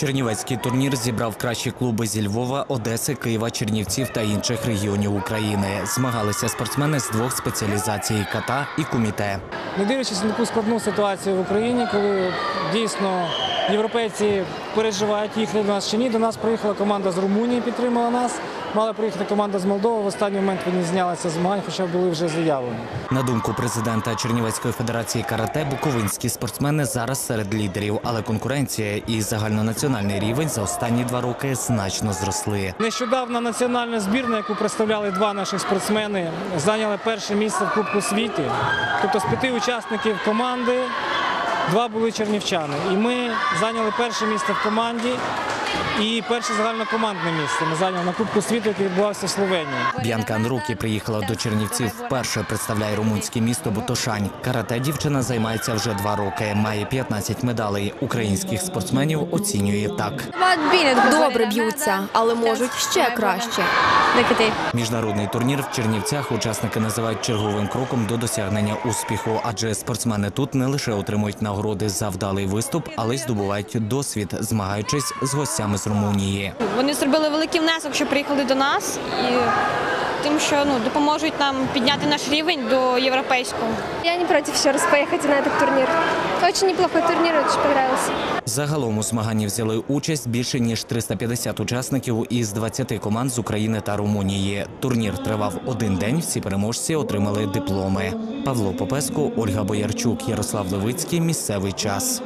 Чернівецький турнір зібрав кращі клуби зі Львова, Одеси, Києва, Чернівців та інших регіонів України. Змагалися спортсмени з двох спеціалізацій ката і куміте. Не дивлячись на таку складну ситуацію в Україні, коли дійсно європейці переживають, їхали до нас чи ні. До нас приїхала команда з Румунії, підтримала нас. Мала приїхати команда з Молдови. В останній момент вони знялися з змагань, хоча були вже заявлені. На думку президента Чернівецької федерації карате, буковинські спортсмени зараз серед лідерів, але конкуренція і загальнонаціональний рівень за останні два роки значно зросли. Нещодавно національна збірна, яку представляли два наших спортсмени, зайняла перше місце в Кубку світу. Тобто з п'яти учасників команди два були чернівчани. І ми зайняли перше місце в команді і перше загальнокомандне місце. Ми зайняли на Кубку світу, який відбувався в Словенії. Б'янка Анрукі приїхала до Чернівців вперше. Представляє румунське місто Бутошань. Карате дівчина займається вже два роки. Має 15 медалей. Українських спортсменів оцінює так. Добре б'ються, але можуть ще краще. Міжнародний турнір в Чернівцях учасники називають черговим кроком до досягнення успіху, адже спортсмени тут не лише отримують нагороди за вдалий виступ, але й здобувають досвід, змагаючись з гостями з Румунії. Вони зробили великий внесок, що приїхали до нас, і тим, що ну допоможуть нам підняти наш рівень до європейського. Я не против еще раз поехать на этот турнир. Очень неплохой турнир, очень понравился. Загалом у змаганні взяли участь більше ніж 350 учасників із 20 команд з України та Румунії. Турнір тривав один день. Всі переможці отримали дипломи. Павло Попеско, Ольга Боярчук, Ярослав Левицький. Місцевий час.